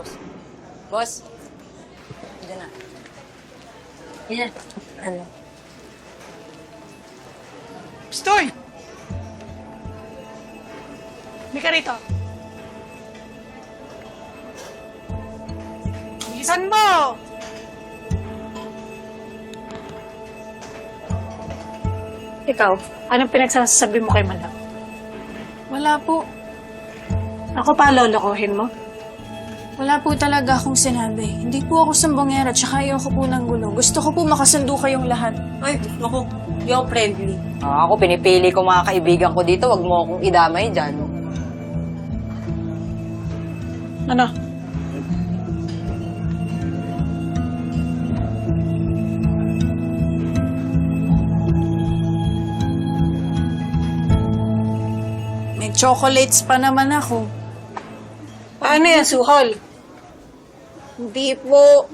boss. Boss. Diyan na. Yan. Ano? Stoy! Hindi ka rito. Bilisan mo! Ikaw, anong pinagsasabi mo kay Malang? Wala po. Ako pa lolokohin mo? Wala po talaga akong sinabi. Hindi po ako sambongera, tsaka ayoko po ng gulo. Gusto ko po makasundo kayong lahat. Ay, naku. Hindi ako friendly. Ah, ako, pinipili ko mga kaibigan ko dito. Huwag mo akong idamay dyan. Ano? May chocolates pa naman ako. Paano yan, Suhol? Hindi po.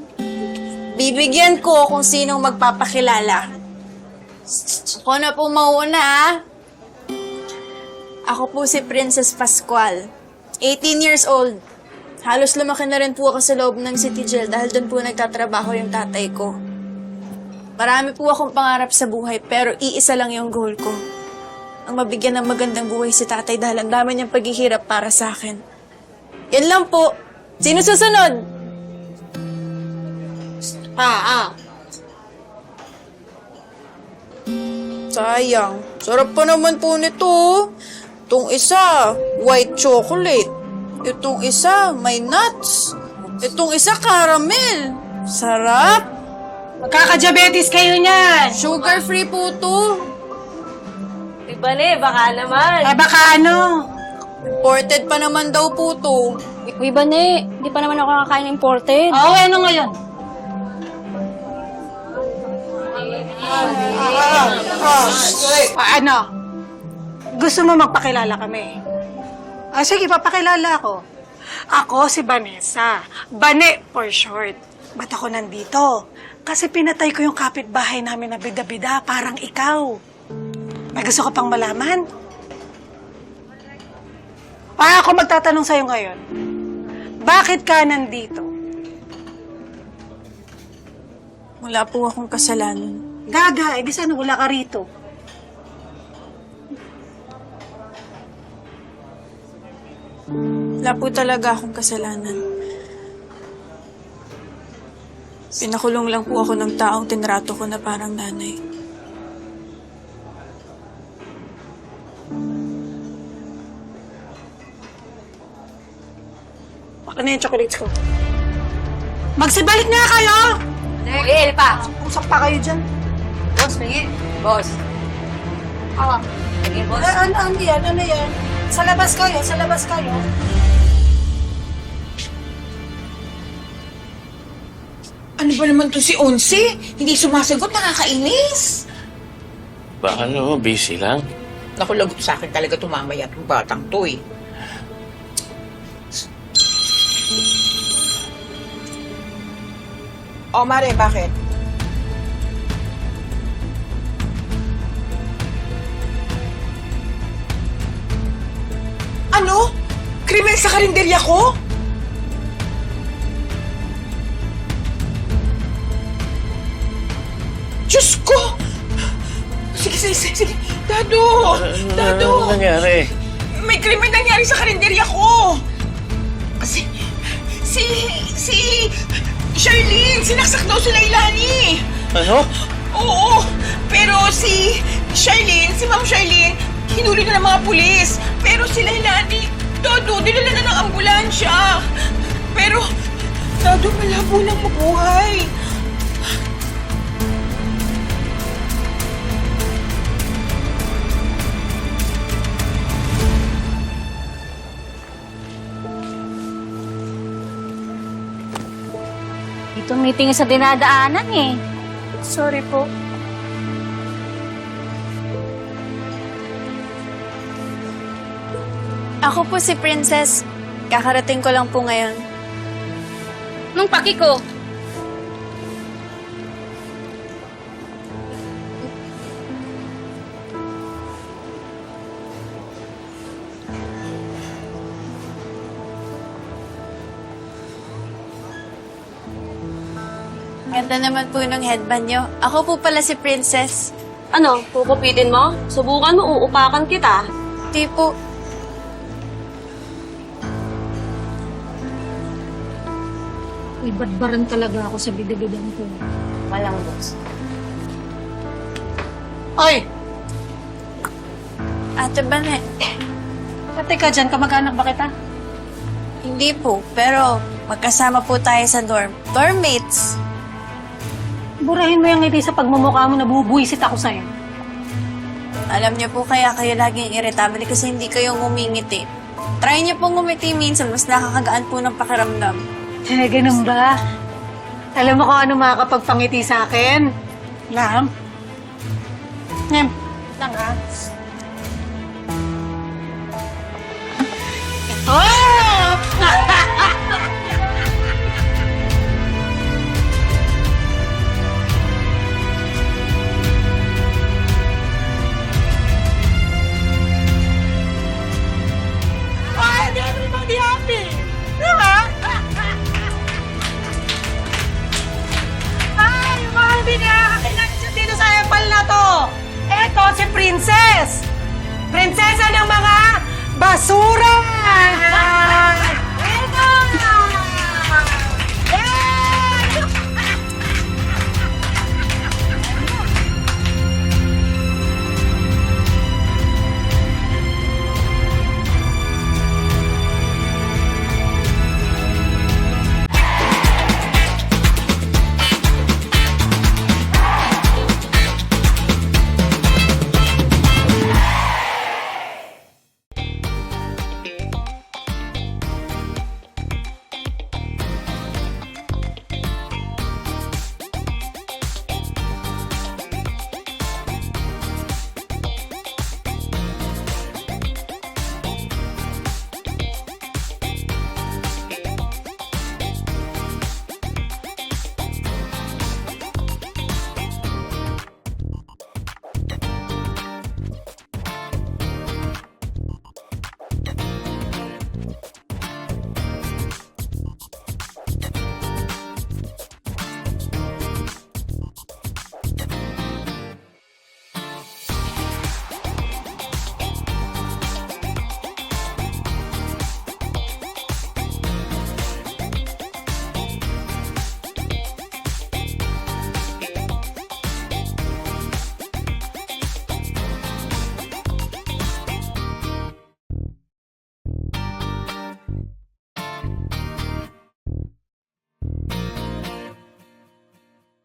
Bibigyan ko kung sinong magpapakilala. Ako na po mauna, ah. Ako po si Princess Pascual. 18 years old. Halos lumaki na rin po ako sa loob ng City Jail dahil doon po nagtatrabaho yung tatay ko. Marami po akong pangarap sa buhay pero iisa lang yung goal ko. Ang mabigyan ng magandang buhay si tatay dahil ang dami niyang paghihirap para sa akin. Yan lang po. Sino susunod? Ah, ah. Sayang. Sarap pa naman po nito. oh. Itong isa, white chocolate. Itong isa, may nuts. Itong isa, caramel. Sarap. Magkakadiabetes kayo niyan! Sugar-free po to. Iba na eh, baka naman. Eh baka ano? Imported pa naman daw po to. Uy, Bane, hindi pa naman ako kakain ng imported. Oo, ano ngayon? Ano? Gusto mo magpakilala kami? Ah, sige, papakilala ako. Ako si Vanessa. Bane for short. Ba't ako nandito? Kasi pinatay ko yung kapitbahay namin na bida-bida, parang ikaw. May gusto ka pang malaman? Ah, ako magtatanong sa'yo ngayon. Bakit ka nandito? Wala po akong kasalanan. Gaga, eh di sana wala ka rito. Wala po talaga akong kasalanan. Pinakulong lang po ako ng taong tinrato ko na parang nanay. Baka na yung chocolates ko. Magsibalik nga kayo! Tingin pa. Usap pa kayo dyan. Boss, tingin. Boss. Ah, Tingin, boss. eh, ano, ano yan? Ano yan? Sa labas kayo, sa labas kayo. Ano ba naman to si Onsi? Hindi sumasagot, nakakainis. Baka no, busy lang. Naku, lagot sa akin talaga tumamaya itong batang to eh. O, Mare, bakit? Ano? Krimen sa karinderya ko? Diyos ko! Sige, sige, sige, sige. Dado! Dado! Ano nangyari? May krimen nangyari sa karinderya ko! Kasi, si, si, Charlene, sinaksak daw si Lailani! Ano? Oo, pero si Charlene, si Ma'am Charlene, hinuli na ng mga pulis. Pero si Lailani, Dodo, dinala na ng ambulansya. Pero, Dodo, malabo nang mabuhay. Ito meeting sa dinadaanan eh. Sorry po. Ako po si Princess. Kakarating ko lang po ngayon. Nung paki ko. Ganda naman po ng headband nyo. Ako po pala si Princess. Ano, kukupitin mo? Subukan mo, uupakan kita. Di po. Uy, badbaran talaga ako sa bidabidan ko. Walang boss. Oy, Ate Bane, pati ka dyan, kamag-anak ba kita? hindi po. Pero magkasama po tayo sa dorm. Dormmates. Burahin mo yung ngiti sa pagmumukha mo, nabubuisit ako sa'yo. Alam niyo po kaya kayo laging irritable kasi hindi kayo ngumingiti. Try niyo pong ngumiti minsan, mas nakakagaan po ng pakiramdam. Eh, ganun ba? Alam mo kung ano makakapagpangiti sa akin? Lang? Nem, lang ha? dito sa apple na to. Eto si Princess. Prinsesa ng mga basura.